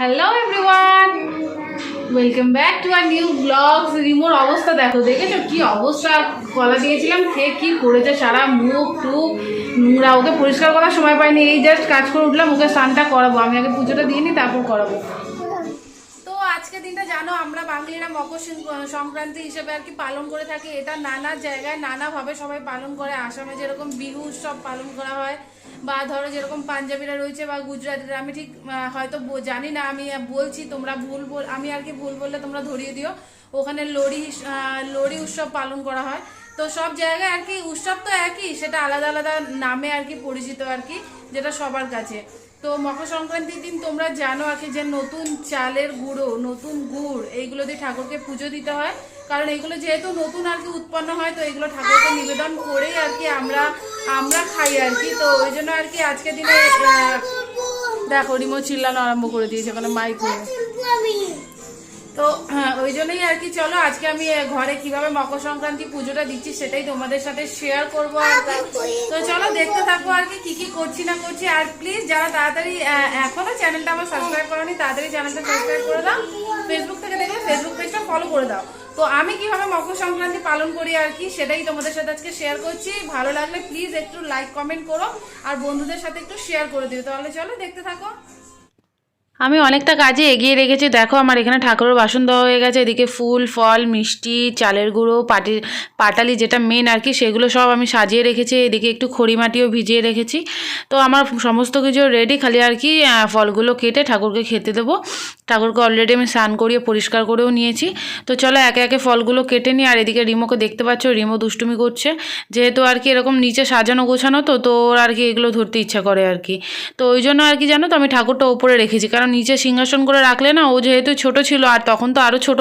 Hello everyone welcome back to our new blogs রিমোর অবস্থা দেখো, দেখেছ? কি অবস্থা? কলা দিয়েছিলাম, খেয়ে কি করেছে সারা মুখ টুক? নোংরা ওকে পরিষ্কার করার সময় পাইনি। এই জাস্ট কাজ করে উঠলাম, ওকে স্নানটা করাবো। আমি আগে পুজোটা দিয়ে নিই তারপর করাবো। তো আজকে দিনটা জানো, আমরা বাঙালিরা মকর সংক্রান্তি হিসেবে আর কি পালন করে থাকি। এটা নানা জায়গায় নানাভাবে সবাই পালন করে। আসামে যেরকম বিহু উৎসব পালন করা হয়, বা ধরো যেরকম পাঞ্জাবিরা রয়েছে বা গুজরাটিরা, আমি ঠিক হয়তো জানি না, আমি বলছি, তোমরা ভুল বল, আমি আর কি ভুল বললে তোমরা ধরিয়ে দিও। ওখানে লোড়ি লোড়ি উৎসব পালন করা হয়। তো সব জায়গায় আর কি উৎসব তো একই, সেটা আলাদা আলাদা নামে আর কি পরিচিত আর কি, যেটা সবার কাছে। তো মকর সংক্রান্তির দিন তোমরা জানো আর যে নতুন চালের গুঁড়ো, নতুন গুড়, এইগুলো দিয়ে ঠাকুরকে পুজো দিতে হয়। কারণ এগুলো যেহেতু নতুন আর কি উৎপন্ন হয়, তো এগুলো ঠাকুরকে নিবেদন করেই আর কি আমরা আমরা খাই আর কি। তো ওই জন্য আর কি আজকে দিনে দেখো, রিমো চিল্লানো আরম্ভ করে দিয়েছে ওখানে মাইক তো হ্যাঁ, ওই জন্যই আর কি চলো আজকে আমি ঘরে কীভাবে মকর সংক্রান্তি পুজোটা দিচ্ছি সেটাই তোমাদের সাথে শেয়ার করব আর তো। চলো দেখতে থাকব আর কি কি কি করছি না করছি। আর প্লিজ যারা তাড়াতাড়ি এখনও চ্যানেলটা আমার সাবস্ক্রাইব করোনি তাড়াতাড়ি চ্যানেলটা সাবস্ক্রাইব করে দাও। ফেসবুক থেকে দেখলে ফেসবুক পেজটা ফলো করে দাও। তো আমি কীভাবে মকর সংক্রান্তি পালন করি আর কি সেটাই তোমাদের সাথে আজকে শেয়ার করছি। ভালো লাগলে প্লিজ একটু লাইক কমেন্ট করো। আর বন্ধুদের সাথে একটু শেয়ার করে দিও। তাহলে চলো দেখতে থাকো। আমি অনেকটা কাজে এগিয়ে রেখেছি। দেখো আমার এখানে ঠাকুরের বাসন দেওয়া হয়ে গেছে, এদিকে ফুল, ফল, মিষ্টি, চালের গুঁড়ো, পাটি, পাটালি যেটা মেন আর কি, সেগুলো সব আমি সাজিয়ে রেখেছি। এদিকে একটু খড়ি মাটিও ভিজিয়ে রেখেছি। তো আমার সমস্ত কিছু রেডি খালি আর কি ফলগুলো কেটে ঠাকুরকে খেতে দেবো। ঠাকুরকে অলরেডি আমি স্নান করিয়ে, পরিষ্কার করেও নিয়েছি। তো চলো একে একে ফলগুলো কেটে নিই, আর এদিকে রিমোকে দেখতে পাচ্ছ, রিমো দুষ্টুমি করছে। যেহেতু আর কি এরকম নিচে সাজানো গোছানো, তো তো ওর আর কি এগুলো ধরতে ইচ্ছা করে আর কি। তো ওই জন্য আর কি জানো তো, আমি ঠাকুরটা ওপরে রেখেছি। কারণ নিচে সিংহাসন করে রাখলে না, ও যেহেতু ছোট ছিল আর তখন তো আরও ছোট,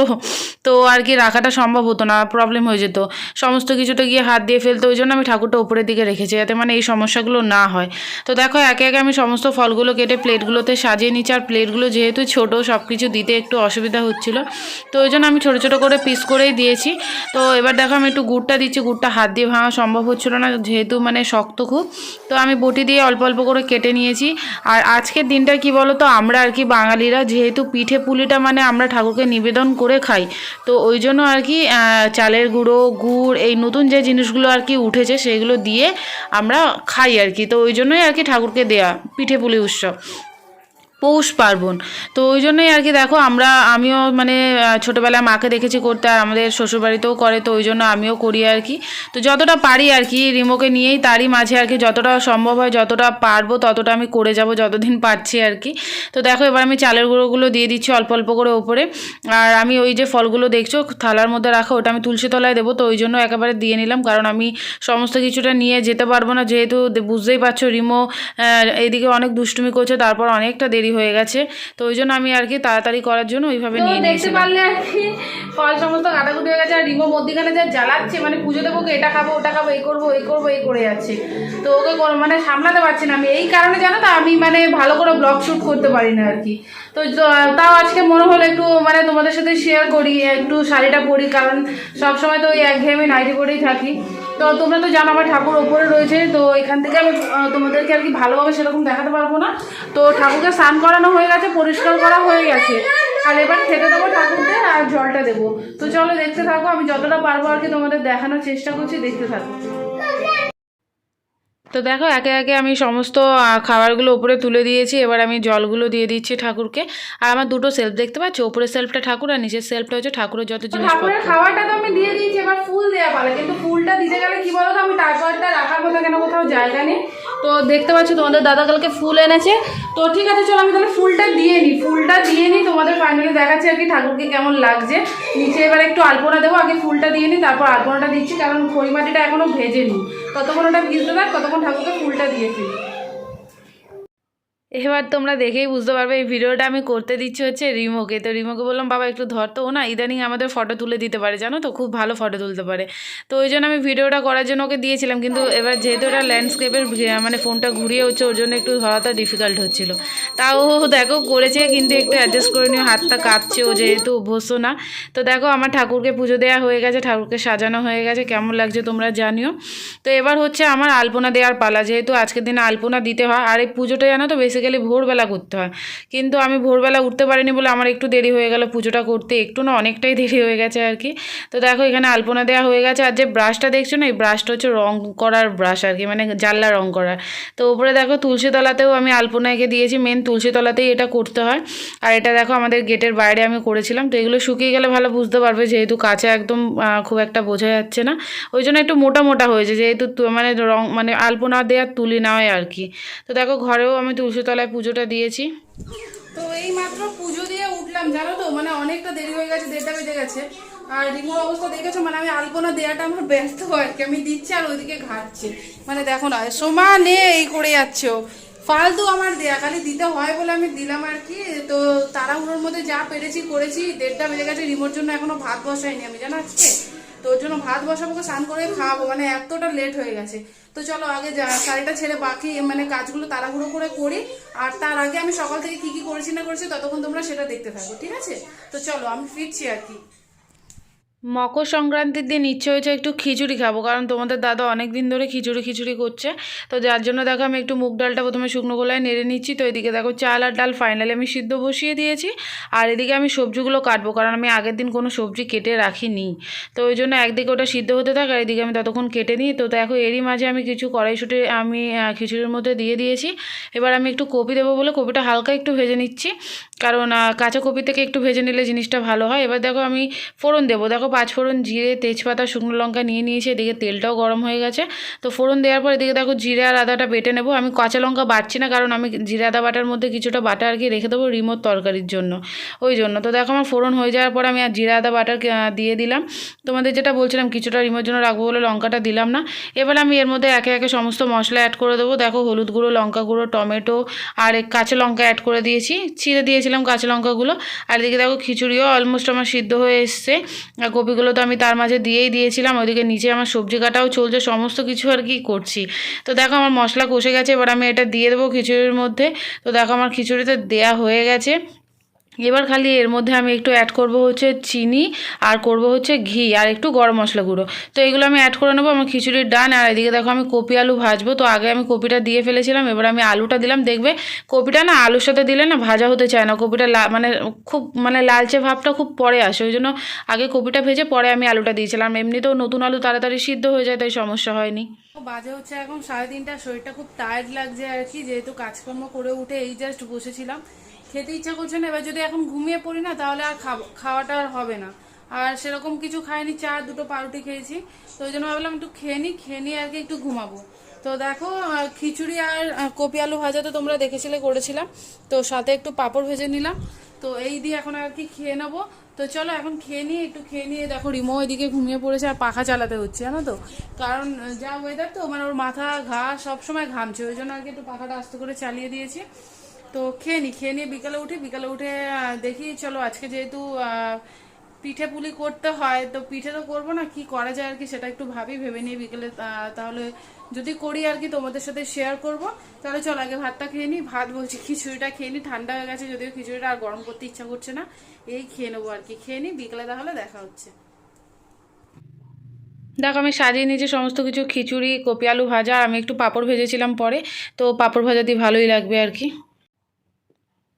তো আর কি রাখাটা সম্ভব হতো না প্রবলেম হয়ে যেত। সমস্ত কিছুটা গিয়ে হাত দিয়ে ফেলতো, ওই জন্য আমি ঠাকুরটা উপরের দিকে রেখেছি, যাতে মানে এই সমস্যাগুলো না হয়। তো দেখো, একে একে আমি সমস্ত ফলগুলো কেটে প্লেটগুলোতে সাজিয়ে নিচ্ছি, আর প্লেটগুলো যেহেতু ছোট সব কিছু দিতে একটু অসুবিধা হচ্ছিল, তো ওই জন্য আমি ছোটো ছোটো করে পিস করেই দিয়েছি। তো এবার দেখো, আমি একটু গুড়টা দিচ্ছি, গুড়টা হাত দিয়ে ভাঙা সম্ভব হচ্ছিল না, যেহেতু মানে শক্ত খুব, তো আমি বটি দিয়ে অল্প অল্প করে কেটে নিয়েছি। আর আজকের দিনটা কি বলো তো আমরা আর কি বাঙালিরা যেহেতু পিঠে পুলিটা মানে আমরা ঠাকুরকে নিবেদন করে খাই, তো ওই জন্য আর কি চালের গুঁড়ো, গুড়, এই নতুন যে জিনিসগুলো আর কি উঠেছে সেগুলো দিয়ে আমরা খাই আর কি। তো ওই জন্যই আর কি ঠাকুরকে দেয়া পিঠে পুলি উৎসব। পৌষ পার্বণ। তো ওই জন্যই আর কি দেখো আমরা আমিও মানে ছোটোবেলায় মাকে দেখেছি করতে আর আমাদের শ্বশুরবাড়িতেও করে তো ওই জন্য আমিও করি আর কি। তো যতটা পারি আর কি রিমোকে নিয়েই তারই মাঝে আর কি যতটা সম্ভব হয় যতটা পারব ততটা আমি করে যাব যতদিন পারছি আর কি। তো দেখো এবার আমি চালের গুঁড়োগুলো দিয়ে দিচ্ছি অল্প অল্প করে ওপরে। আর আমি ওই যে ফলগুলো দেখছ থালার মধ্যে রাখা ওটা আমি তুলসী তলায় দেবো তো ওই জন্য একেবারে দিয়ে নিলাম। কারণ আমি সমস্ত কিছুটা নিয়ে যেতে পারব না যেহেতু বুঝতেই পারছ রিমো আহ, এইদিকে অনেক দুষ্টুমি করছে তারপর অনেকটা দেরি হয়ে গেছে। তো ওই জন্য আমি আর কি তাড়াতাড়ি করার জন্য ওইভাবে নিয়ে দেখতে পারলে আর কি ফল সমস্ত কাটাকুটি হয়ে গেছে আর রিমো মধ্যিখানে যা জ্বালাচ্ছে মানে পুজো দেবো এটা খাব ওটা খাব এই করব এই করব এই করে যাচ্ছে। তো ওকে মানে সামলাতে পারছি না আমি। এই কারণে জানো তো আমি মানে ভালো করে ব্লগ শ্যুট করতে পারি না আর কি। তো তাও আজকে মনে হলো একটু মানে তোমাদের সাথে শেয়ার করি একটু শাড়িটা পরি কারণ সবসময় তো ওই একঘেয়েমি নাইটি পরেই থাকি। তো তোমরা তো জানো আমার ঠাকুর ওপরে রয়েছে, তো এখান থেকে আমি তোমাদেরকে আর কি ভালোভাবে সেরকম দেখাতে পারব না। তো ঠাকুরকে স্নান করানো হয়ে গেছে, পরিষ্কার করা হয়ে গেছে। আর এবার খেতে দেবো ঠাকুরকে আর জলটা দেবো। তো চলো দেখতে থাকো, আমি যতটা পারব আর কি তোমাদের দেখানোর চেষ্টা করছি, দেখতে থাকো। তো দেখো একে একে আমি সমস্ত খাবারগুলো উপরে তুলে দিয়েছি। এবার আমি জলগুলো দিয়ে দিচ্ছি ঠাকুরকে। আর আমার দুটো সেলফ দেখতে পাচ্ছ? উপরের সেলফটা ঠাকুর আর নিচের সেলফটা হচ্ছে ঠাকুরের যত জিনিস ঠাকুরের খাবারটা তো আমি দিয়ে দিয়েছি এবার ফুল দেওয়া পালা। কিন্তু ফুলটা দিতে গেলে কি বলতো? আমি তারপরটা রাখার মতো কেন কোথাও জায়গা নেই। তো দেখতে পাচ্ছ তোমাদের দাদা কালকে ফুল এনেছে। তো ঠিক আছে চলো আমি তাহলে ফুলটা দিয়ে নিই ফুলটা দিয়ে নিই তোমাদের ফাইনালি দেখাচ্ছি আর কি ঠাকুরকে কেমন লাগছে। নিচে এবার একটু আলপনা দেবো আগে ফুলটা দিয়ে নিই তারপর আলপনাটা দিচ্ছি কারণ খড়ি মাটিটা এখনও ভেজে নিই ততক্ষণ ওটা ভিজতে থাক কতক্ষণ ঠাকুরকে ফুলটা দিয়ে ফেলি এবার তোমরা দেখেই বুঝতে পারবে, এই ভিডিওটা আমি করতে দিচ্ছি হচ্ছে রিমোকে। তো রিমোকে বললাম, বাবা, একটু ধর তো না, ইদানিং আমাদের ফটো তুলে দিতে পারে, জানো তো? খুব ভালো ফটো তুলতে পারে। তো ওই জন্য আমি ভিডিওটা করার জন্য ওকে দিয়েছিলাম, কিন্তু এবার যেহেতু ওটা ল্যান্ডস্কেপের মানে ফোনটা ঘুরিয়ে হচ্ছে, ওর জন্য একটু ধরাটা ডিফিকাল্ট হচ্ছিল। তাও দেখো, করেছে কিন্তু একটু অ্যাডজাস্ট করে নিয়ে হাতটা কাঁপছে, ও যেহেতু অভ্যস্ত না। তো দেখো, আমার ঠাকুরকে পুজো দেওয়া হয়ে গেছে, ঠাকুরকে সাজানো হয়ে গেছে, কেমন লাগছে তোমরা জানিও। তো এবার হচ্ছে আমার আলপনা দেওয়ার পালা, যেহেতু আজকের দিনে আলপনা দিতে হয়, আর এই পুজোটা জানো তো বেসিক্যালি বেসিক্যালি ভোরবেলা করতে হয়। কিন্তু আমি ভোরবেলা উঠতে পারিনি বলে আমার একটু দেরি হয়ে গেল পুজোটা করতে। একটু না অনেকটাই দেরি হয়ে গেছে আর কি। তো দেখো এখানে আলপনা দেওয়া হয়ে গেছে। আর যে ব্রাশটা দেখছ না, এই ব্রাশটা হচ্ছে রং করার ব্রাশ আর কি মানে জানলা রং করার তো উপরে দেখো তুলসী তলাতেও আমি আলপনা এঁকে দিয়েছি। মেন তুলসী তলাতেই এটা করতে হয়। আর এটা দেখো আমাদের গেটের বাইরে আমি করেছিলাম। তো এগুলো শুকিয়ে গেলে ভালো বুঝতে পারবে, যেহেতু কাছে একদম খুব একটা বোঝা যাচ্ছে না। ওই জন্য একটু মোটা মোটা হয়েছে, যেহেতু মানে রং মানে আলপনা দেওয়ার তুলি না হয় আর কি। তো দেখো ঘরেও আমি তুলসী তলায় পুজোটা দিয়েছি। তো এই মাত্র পুজো দিয়ে উঠলাম, জানো তো? মানে অনেকটা দেরি হয়ে গেছে, দেড়টা বেজে গেছে। আর রিমোর অবস্থা দেখেছ? মানে আমি আলপনা দেওয়াটা আমার ব্যস্ত হয় কি আমি দিচ্ছি আর ওইদিকে ঘাটছে। মানে দেখো না সমানে এই করে যাচ্ছে ও। ফালতু আমার দেয়া, খালি দিতে হয় বলে আমি দিলাম আর কি তো তাড়াহুড়োর মধ্যে যা পেরেছি করেছি, দেড়টা বেজে গেছে, রিমোর জন্য এখনও ভাত বসাইনি আমি, জানো আজকে? তো ওর জন্য ভাত বসাবো স্নান করে খাওয়াবো মানে এতটা লেট হয়ে গেছে। তো চলো আগে যা, শাড়িটা ছেড়ে বাকি মানে কাজগুলো তাড়াহুড়ো করে করি। আর তার আগে আমি সকাল থেকে কি কি করেছি না করেছি, ততক্ষণ তোমরা সেটা দেখতে থাকো, ঠিক আছে? তো চলো আমি ফিরছি আর কি। মকর সংক্রান্তির দিন ইচ্ছে হয়েছে একটু খিচুড়ি খাব, কারণ তোমাদের দাদা অনেক দিন ধরে খিচুড়ি খিচুড়ি করছে। তো যার জন্য দেখো আমি একটু মুগ ডালটা প্রথমে শুকনো গোলায় নেড়ে নিচ্ছি। তো এদিকে দেখো চাল আর ডাল ফাইনালি আমি সিদ্ধ বসিয়ে দিয়েছি। আর এদিকে আমি সবজিগুলো কাটবো, কারণ আমি আগের দিন কোনো সবজি কেটে রাখিনি। তো ওই জন্য একদিকে ওটা সিদ্ধ হতে থাকে, আর এদিকে আমি ততক্ষণ কেটে নিই। তো দেখো এরই মাঝে আমি কিছু কড়াইশুটি আমি খিচুড়ির মধ্যে দিয়ে দিয়েছি। এবার আমি একটু কপি দেবো বলে কপিটা হালকা একটু ভেজে নিচ্ছি। কারণ কাঁচা কপি থেকে একটু ভেজে নিলে জিনিসটা ভালো হয়। এবার দেখো আমি ফোড়ন দেবো। দেখো পাঁচ ফোড়ন জিরে, তেজপাতা, শুকনো লঙ্কা নিয়ে নিয়েছি, এদিকে তেলটাও গরম হয়ে গেছে। তো ফোড়ন দেওয়ার পর এদিকে দেখো জিরে আর আদাটা বেটে নেব। আমি কাঁচা লঙ্কা বাটছি না, কারণ আমি জিরে, আদা বাটার মধ্যে কিছুটা বাটা আর কি রেখে দেবো রিমোট তরকারির জন্য। ওই জন্য। তো দেখো আমার ফোড়ন হয়ে যাওয়ার পর আমি আর জিরে, আদা, বাটার দিয়ে দিলাম। তোমাদের যেটা বলছিলাম, কিছুটা রিমোর জন্য রাখব বলে লঙ্কাটা দিলাম না। এবার আমি এর মধ্যে একে একে সমস্ত মশলা অ্যাড করে দেবো। দেখো হলুদ গুঁড়ো, লঙ্কা গুঁড়ো, টমেটো আর কাঁচা লঙ্কা অ্যাড করে দিয়েছি। ছিঁড়ে দিয়েছিলাম কাঁচা লঙ্কাগুলো। আর এদিকে দেখো খিচুড়িও অলমোস্ট আমার সিদ্ধ হয়ে এসছে। আর কপিগুলো তো আমি তার মাঝে দিয়েই দিয়েছিলাম, ওইদিকে নিচে আমার সবজি কাটাও চলছে, সমস্ত কিছু আর কি করছি। তো দেখো আমার মশলা কষে গেছে, এবার আমি এটা দিয়ে দেবো খিচুড়ির মধ্যে। তো দেখো আমার খিচুড়িতে দেয়া হয়ে গেছে। এবার খালি এর মধ্যে আমি একটু অ্যাড করব হচ্ছে চিনি আর করব হচ্ছে ঘি আর একটু গরম মশলা গুঁড়ো। তো এগুলো আমি অ্যাড করে নেব, আমার খিচুড়ির ডান আর এদিকে দেখো আমি কপি আলু ভাজবো। তো আগে আমি কপিটা দিয়ে ফেলেছিলাম, এবার আমি আলুটা দিলাম। দেখবে কপিটা না আলুর সাথে দিলে না ভাজা হতে চায় না। কপিটা মানে খুব মানে লালচে ভাবটা খুব পরে আসে। ওই জন্য আগে কপিটা ভেজে পরে আমি আলুটা দিয়েছিলাম। এমনিতেও নতুন আলু তাড়াতাড়ি সিদ্ধ হয়ে যায়, তাই সমস্যা হয়নি। বাজে হচ্ছে এখন সাড়ে তিনটা শরীরটা খুব টায়ার্ড লাগছে আর কি। যেহেতু কাজকর্ম করে উঠে এই জাস্ট বসেছিলাম। খেতে ইচ্ছা করছে না, এবার যদি এখন ঘুমিয়ে পড়ি না, তাহলে আর খাওয়াটা আর হবে না। আর সেরকম কিছু খাইনি, চা, দুটো পাউরুটি খেয়েছি। তো ওই জন্য ভাবলাম একটু খেয়ে নিই খেয়ে নিয়ে আর কি একটু ঘুমাবো। তো দেখো খিচুড়ি আর কপি আলু ভাজা তো তোমরা দেখেছিলে, করেছিলাম। তো সাথে একটু পাঁপড় ভেজে নিলাম। তো এই দিয়ে এখন আর কি খেয়ে নেব। তো চলো এখন খেয়ে নিয়ে, একটু খেয়ে নিয়ে দেখো, রিমো এদিকে ঘুমিয়ে পড়েছে আর পাখা চালাতে হচ্ছে, জানো তো? কারণ, যা ওয়েদার তো মানে ওর মাথা, ঘা সবসময় ঘামছে, ওই জন্য আর কি একটু পাখাটা আস্তে করে চালিয়ে দিয়েছি। তো খেয়ে নি, খেয়ে নিয়ে বিকালে উঠি, বিকালে উঠে দেখি চলো আজকে যেহেতু পিঠে পুলি করতে হয়, তো পিঠে তো করব না, কি করা যায় আর কি সেটা একটু ভাবি, ভেবে নিয়ে বিকেলে তাহলে যদি করি আর কি তোমাদের সাথে শেয়ার করব, তাহলে চল আগে ভাতটা খেয়ে নিই, ভাত বলছি খিচুড়িটা খেয়ে নিই, ঠান্ডা হয়ে গেছে যদিও খিচুড়িটা আর গরম করতে ইচ্ছা করছে না, এই খেয়ে নেব আর কি, খেয়ে নিই, বিকেলে তাহলে দেখা হচ্ছে। দেখো, আমি সাজিয়ে নিয়েছি সমস্ত কিছু, খিচুড়ি, কপি আলু ভাজা, আমি একটু পাঁপড় ভেজেছিলাম পরে, তো পাঁপড় ভাজা দিয়ে ভালোই লাগবে আর কি।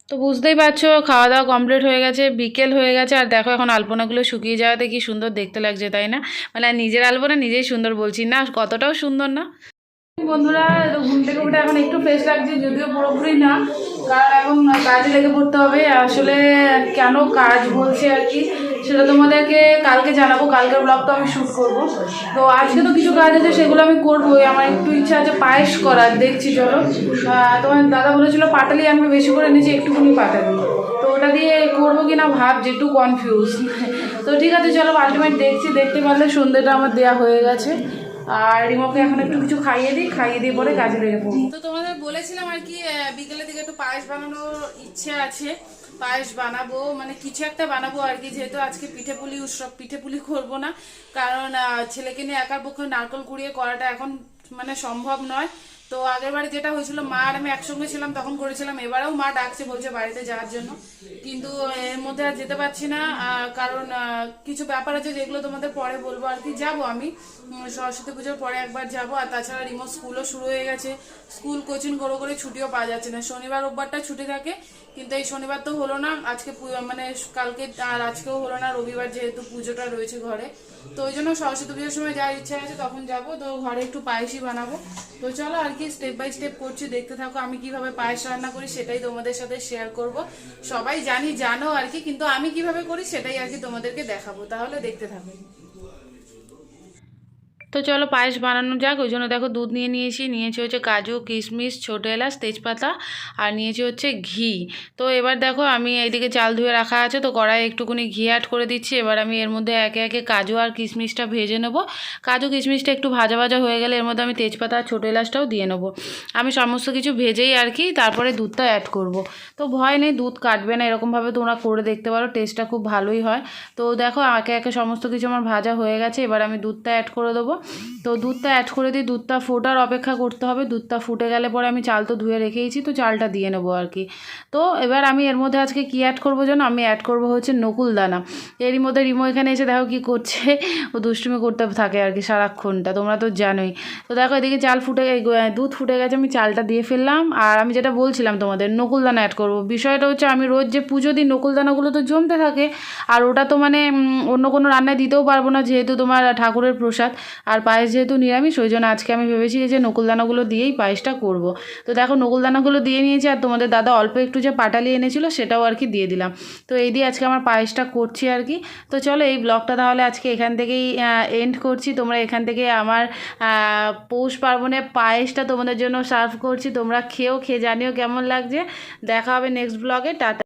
তো বুঝতেই পারছ খাওয়া দাওয়া কমপ্লিট হয়ে গেছে, বিকেল হয়ে গেছে, আর দেখো এখন আলপনাগুলো শুকিয়ে যাওয়াতে কি সুন্দর দেখতে লাগছে, তাই না? মানে নিজের আলপনা নিজেই সুন্দর বলছি না, কতটাও সুন্দর না। বন্ধুরা ঘুম থেকে উঠে এখন একটু ফ্রেশ লাগছে, যদিও পুরোপুরি না, কারণ এখন কাজে লেগে পড়তে হবে, আসলে কেন কাজ বলছে আর কি। সেটা তোমাদেরকে কালকে জানাব, কালকের ব্লগটা আমি শ্যুট করব। তো আজকে তো কিছু কাজ আছে, সেগুলো আমি করবোই। আমার একটু ইচ্ছা আছে পায়েস করার, দেখছি, চলো। তোমার দাদা বলেছিল পাটালি আনবে, বেশি করে নিয়েছি একটুখানি পাটালি। তো ওটা দিয়ে করব কিনা ভাবছি, একটু কনফিউজ তো ঠিক আছে, চলো আলটিমেট দেখছি, দেখতে পারলে সন্ধ্যেটা আমার দেয়া হয়ে গেছে। আর রিমোকে এখন একটু কিছু খাইয়ে দিই, খাইয়ে দিয়ে পরে কাজে লেগে পড়ব তো তোমাদের বলেছিলাম আর কি বিকেলের দিকে একটু পায়েস বানানোর ইচ্ছে আছে। পায়েস বানাবো মানে কিছু একটা বানাবো আর কি, যেহেতু আজকে পিঠে পুলি উৎসব, পিঠে পুলি করব না। কারণ ছেলেকে নিয়ে একার পক্ষে নারকল কুড়িয়ে করাটা এখন মানে সম্ভব নয়। তো আগের বারে যেটা হয়েছিল, মা আর আমি একসঙ্গে ছিলাম, তখন করেছিলাম। এবারেও মা ডাকছে, বলছে বাড়িতে যাওয়ার জন্য। কিন্তু এর মধ্যে আর যেতে পারছি না কারণ কিছু ব্যাপার আছে যেগুলো তোমাদের পরে বলব আর কি। যাব আমি সরস্বতী পুজোর পরে একবার যাব। আর তাছাড়া রিমোট স্কুলও শুরু হয়ে গেছে। স্কুল কোচিং করে করে ছুটিও পাওয়া যাচ্ছে না। শনিবার, রোববারটা ছুটি থাকে, কিন্তু এই শনিবার তো হলো না। আজকে মানে কালকে আর আজকেও হলো না, রবিবার যেহেতু পুজোটা রয়েছে ঘরে। তো ওই জন্য সরস্বতী পুজোর সময় যার ইচ্ছা আছে তখন যাব। তো ঘরে একটু পায়েসই বানাবো। তো চলো আর কি স্টেপ বাই স্টেপ করছি, দেখতে থাকো আমি কীভাবে পায়েস রান্না করি, সেটাই তোমাদের সাথে শেয়ার করব। সবাই জানি, জানো আর কি, কিন্তু আমি কীভাবে করি, সেটাই আর কি তোমাদেরকে দেখাবো। তাহলে দেখতে থাকো। তো চলো পায়েস বানানো যাক, ওই জন্য দেখো দুধ নিয়ে নিয়েছি নিয়েছি হচ্ছে কাজু, কিশমিশ, ছোটো এলাচ, তেজপাতা আর নিয়েছি হচ্ছে ঘি। তো এবার দেখো আমি এইদিকে চাল ধুয়ে রাখা আছে, তো কড়াই একটুকুনি ঘি অ্যাড করে দিচ্ছি, এবার আমি এর মধ্যে একে একে কাজু আর কিশমিশটা ভেজে নেব। কাজু, কিশমিশটা একটু ভাজা ভাজা হয়ে গেলে এর মধ্যে আমি তেজপাতা আর ছোটো এলাচটাও দিয়ে নেব। আমি সমস্ত কিছু ভেজেই আর কি তারপরে দুধটা অ্যাড করব। তো ভয় নেই, দুধ কাটবে না, এরকমভাবে তোমরা করে দেখতে পারো টেস্টটা খুব ভালোই হয়। তো দেখো একে একে সমস্ত কিছু আমার ভাজা হয়ে গেছে, এবার আমি দুধটা অ্যাড করে দেবো। তো দুধটা অ্যাড করে দিই, দুধটা ফোটার অপেক্ষা করতে হবে, দুধটা ফুটে গেলে পরে আমি চাল তো ধুয়ে রেখেইছি, তো চালটা দিয়ে নেব আর কি। তো এবার আমি এর মধ্যে আজকে কী অ্যাড করব যেন আমি অ্যাড করব হচ্ছে নকুল দানা এরই মধ্যে রিমো এখানে এসে দেখো কী করছে, ও দুষ্টুমি করতে থাকে আর কি সারাক্ষণটা, তোমরা তো জানোই। তো দেখো এদিকে চাল ফুটে দুধ ফুটে গেছে, আমি চালটা দিয়ে ফেললাম, আর আমি যেটা বলছিলাম তোমাদের নকুল দানা অ্যাড করব। বিষয়টা হচ্ছে আমি রোজ যে পুজো দিই নকুল দানাগুলো তো জমতে থাকে, আর ওটা তো মানে অন্য কোনো রান্নায় দিতেও পারব না, যেহেতু তোমার ঠাকুরের প্রসাদ। আর পায়েস যেহেতু নিরামিষ, ওই জন্য আজকে আমি ভেবেছি যে নকুলদানাগুলো দিয়েই পায়েসটা করব। তো দেখো, নকুলদানাগুলো দিয়ে নিয়েছি আর তোমাদের দাদা অল্প একটু যে পাটালি এনেছিল সেটাও আর কি দিয়ে দিলাম। তো এই দিয়ে আজকে আমার পায়েসটা করছি আর কি। তো চলো এই ব্লগটা তাহলে আজকে এখান থেকেই এন্ড করছি। তোমরা এখান থেকে আমার পৌষ পার্বণে পায়েসটা তোমাদের জন্য সার্ভ করছি। তোমরা খেয়েও খেয়ে জানিও কেমন লাগছে। দেখা হবে নেক্সট ব্লগে টাটা।